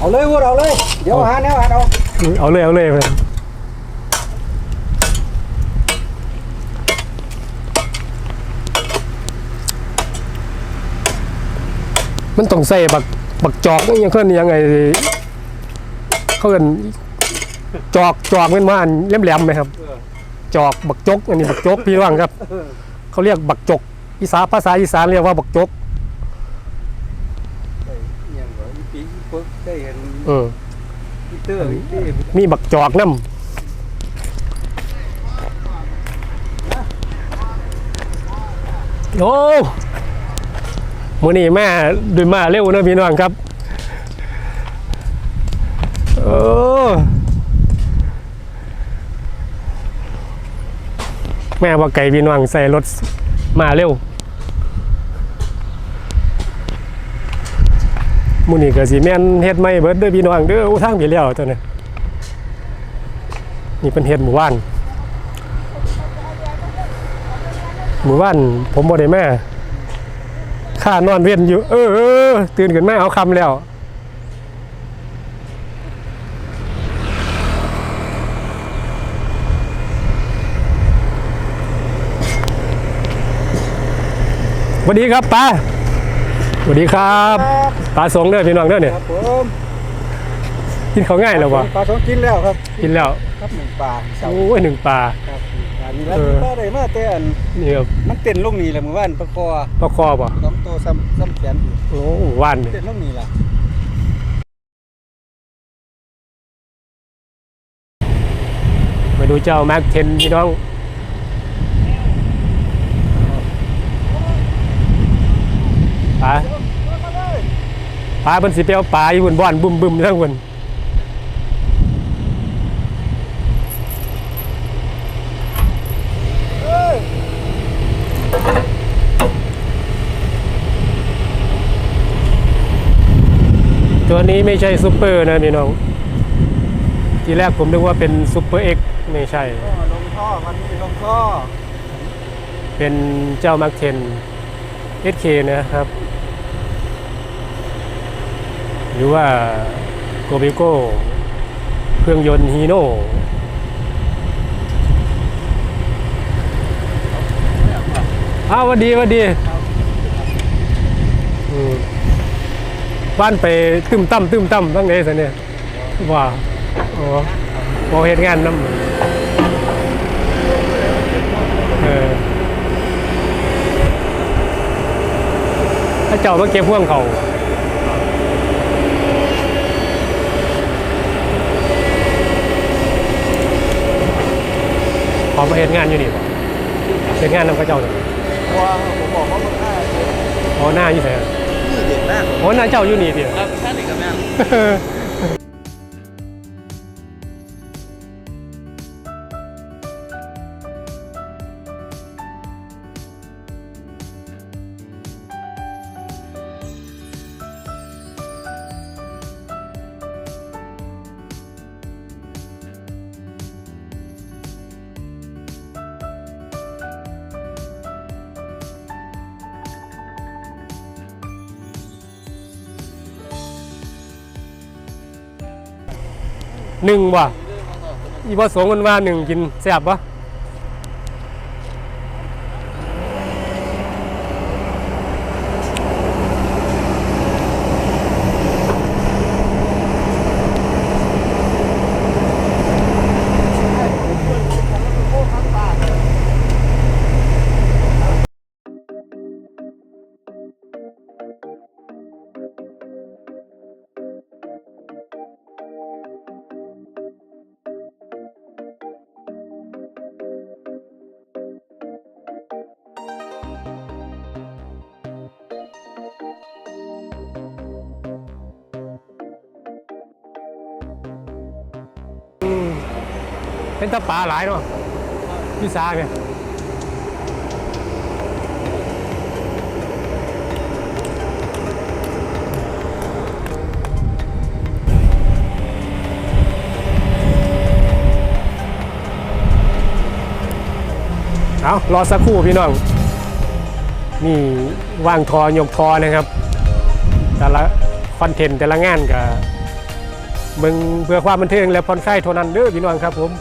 เอาเลยวุ้เอาเลย เดี๋ยวหาแนวหาเอาเอาเลยเอาเลยเพิ่นมันต้องใส่บักบักจอกยังเพิ่อนยังไงเขาเอิ้นจอกจอกเป็นว่าอันแหลมๆไหมครับ จอกบักจก อันนี้บักจกพี่น้องครับ เขาเรียกบักจกอีสานภาษาอีสานเรียกว่าบักจก อย่างว่า อีปีอีปึ๊กได้เห็นเอออีเตอร์อีเต้มีบักจอกน้ำโอ้มือนี้แม่ด้วยมาเร็วนะพี่น้องครับโอ้แม่ว่าไก่พี่น้องใส่รถมาเร็ว มือนี้ก็สิแม่นเฮ็ดไม่เบิดเด้อพี่น้องเด้ออู้ทางพี่แล้วตัวนี้นี่เป็นเฮ็ดหมู่บ้านหมู่บ้านผมบ่ได้แม่ข้านอนเวียนอยู่เออเออตื่นขึ้นมาเอาคำแล้วสวัสดีครับป้า สวัสดีครับป้าสงเด้อพี่น้องเด้อเนี่ยครับผมกินเขาวง่ายแล้ววะปลาสองกินแล้วครับกินแล้วครับหนึ่งปลาเสาโอ้ยหนึ่งปลา ครับอันนี้แล้วเออ ปลาได้มาแต่อันนี่ครับมันเต้นลงนี่แหละหมู่บ้านปลาคอปลาคอป่ะสองตัวซ้ำซ้ำแขนอยู่โอ้หวานนี่เต้นลงนี่ล่ะมาดูเจ้าแม็กเทนพี่น้อง ปลาปลาเป็นสีเปียวปลาอยู่บนบ่อนบุ่มบึมๆทั้งบนตัวนี้ไม่ใช่ซูเปอร์นะพี่น้อง ทีแรกผมนึกว่าเป็นซูเปอร์เอ็กไม่ใช่ก็ลงท่อมันนี่ลงท่อ เป็นเจ้ามาร์คเทน SK นะครับ หรือว่าโก b ิโก้เครื่องยนต์ฮีโน่อ้าววันดีวันดีบ้านไปตึมตั้มตึมตั้มตั้งไหนสิเนี่ยว่าโอ้บอเห็นงานน้ำเออ ถ้าเจ้ามาเก็บพ่วงเขาขอมาเห็นงานอยู่นี่บ่เห็นงานนำพระเจ้าเนี่ยว้าผมบอกว่ามันง่ายอ๋อหน้าอยู่ไหนนี่เด็กมากอ๋อหน้าเจ้าอยู่นี่เดียวครับท่านเด็กกับแม่ หนึ่งว่ะอีพอสงมันว่าหนึ่งกินแซ่บวะ เป็นตาปลาหลายเนาะพี่สาเนี่ยเอารอสักครู่พี่น้อง นี่ว่างทอยกทอนะครับ แต่ละคอนเทนต์แต่ละงานกับเบิ่งเพื่อความบันเทิงและผ่อนคลายเท่านั้นเด้อพี่น้องครับผม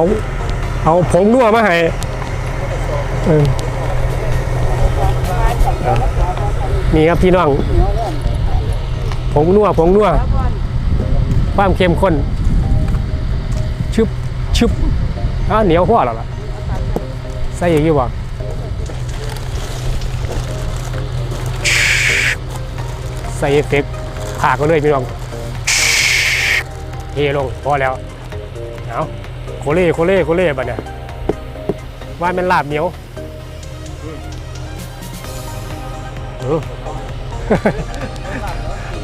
เอาเอาผงนัวมาให้นี่ครับพี่น้องผงนัวผงนัวความเข้มข้นชึบชึบอ้าเหนียวพอแล้วล่ะใส่อีกอยู่บ่ใส่เอฟเฟกต์ผากก็เลยพี่น้องเทลงพอแล้วเอา โคเล่โคเล่โคเล่บัดเนี่ยว่ามันลาบเหนียวเออ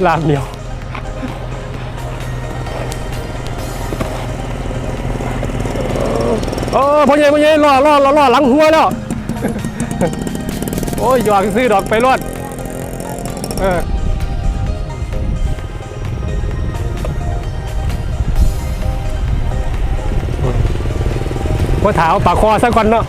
ลาบเหนียวเออพ่อใหญ่พ่อใหญ่รอรอรอรอหลังหัวแล้ว โอ้ยหยอกซื้อดอกไปรอดเออ พ่อถาวปากคอสักคนเนาะ